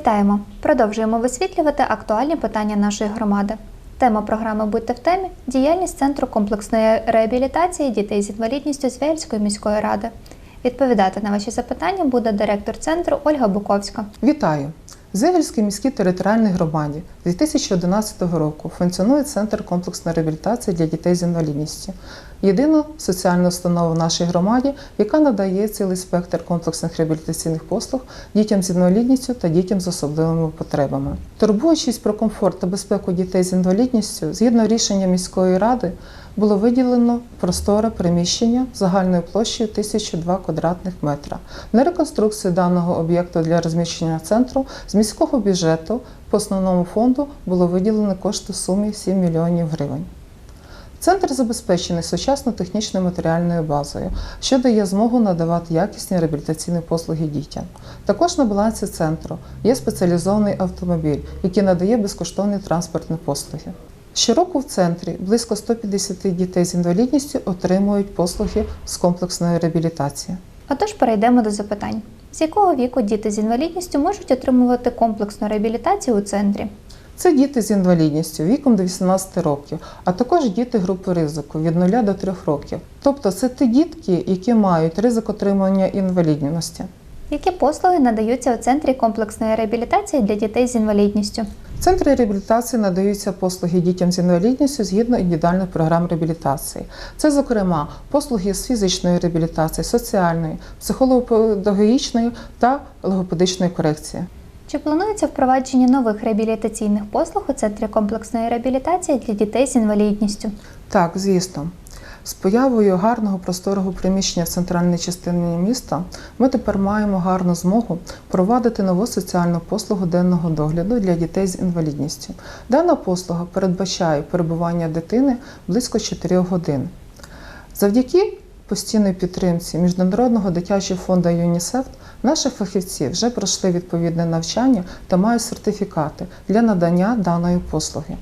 Вітаємо! Продовжуємо висвітлювати актуальні питання нашої громади. Тема програми Будьте в темі діяльність Центру комплексної реабілітації дітей з інвалідністю Звельської міської ради. Відповідати на ваші запитання буде директор центру Ольга Буковська. Вітаю! В Зевельській міській територіальній громаді з 2011 року функціонує Центр комплексної реабілітації для дітей з інвалідністю. Єдина соціальна установа в нашій громаді, яка надає цілий спектр комплексних реабілітаційних послуг дітям з інвалідністю та дітям з особливими потребами. Турбуючись про комфорт та безпеку дітей з інвалідністю, згідно рішення міської ради, було виділено просторе приміщення загальною площею 1002 квадратних метра. На реконструкцію даного об'єкту для розміщення центру з міського бюджету по основному фонду було виділено кошти в сумі 7 мільйонів гривень. Центр забезпечений сучасною технічною матеріальною базою, що дає змогу надавати якісні реабілітаційні послуги дітям. Також на балансі центру є спеціалізований автомобіль, який надає безкоштовні транспортні послуги. Щороку в центрі близько 150 дітей з інвалідністю отримують послуги з комплексної реабілітації. Отож, перейдемо до запитань. З якого віку діти з інвалідністю можуть отримувати комплексну реабілітацію у центрі? Це діти з інвалідністю віком до 18 років, а також діти групи ризику від 0 до 3 років. Тобто це ті дітки, які мають ризик отримання інвалідності. Які послуги надаються у центрі комплексної реабілітації для дітей з інвалідністю? В центрі реабілітації надаються послуги дітям з інвалідністю згідно індивідуальних програм реабілітації. Це, зокрема, послуги з фізичної реабілітації, соціальної, психолого-педагогічної та логопедичної корекції. Чи планується впровадження нових реабілітаційних послуг у центрі комплексної реабілітації для дітей з інвалідністю? Так, звісно. З появою гарного просторого приміщення в центральній частині міста ми тепер маємо гарну змогу провадити нову соціальну послугу денного догляду для дітей з інвалідністю. Дана послуга передбачає перебування дитини близько 4 годин. Завдяки постійної підтримці Міжнародного дитячого фонду ЮНІСЕФ наші фахівці вже пройшли відповідне навчання та мають сертифікати для надання даної послуги.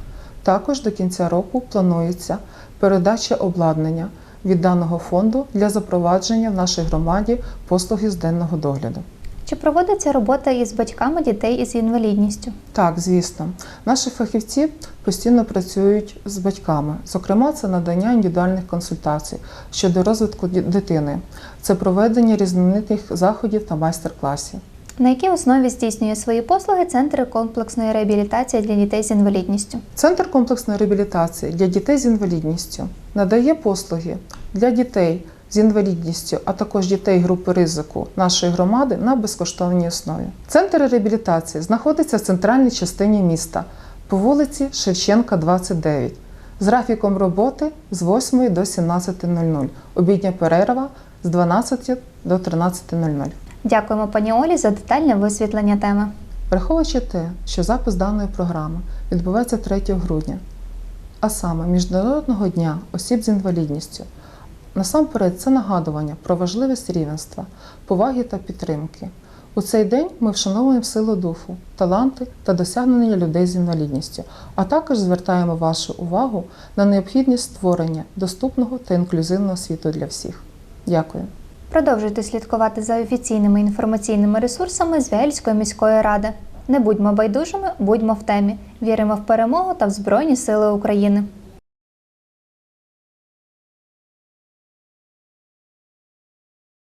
Також до кінця року планується передача обладнання від даного фонду для запровадження в нашій громаді послуги з денного догляду. Чи проводиться робота із батьками дітей із інвалідністю? Так, звісно, наші фахівці постійно працюють з батьками. Зокрема, це надання індивідуальних консультацій щодо розвитку дитини, це проведення різноманітних заходів та майстер-класів. На якій основі здійснює свої послуги Центр комплексної реабілітації для дітей з інвалідністю? Центр комплексної реабілітації для дітей з інвалідністю надає послуги для дітей з інвалідністю, а також дітей групи ризику нашої громади на безкоштовній основі. Центр реабілітації знаходиться в центральній частині міста по вулиці Шевченка, 29, з графіком роботи з 8 до 17.00, обідня перерва з 12 до 13.00. Дякуємо пані Олі за детальне висвітлення теми. Враховуючи те, що запис даної програми відбувається 3 грудня, а саме Міжнародного дня осіб з інвалідністю, насамперед це нагадування про важливість рівенства, поваги та підтримки. У цей день ми вшановуємо силу духу, таланти та досягнення людей з інвалідністю, а також звертаємо вашу увагу на необхідність створення доступного та інклюзивного світу для всіх. Дякую. Продовжуйте слідкувати за офіційними інформаційними ресурсами Звягельської міської ради. Не будьмо байдужими, будьмо в темі. Віримо в перемогу та в Збройні Сили України.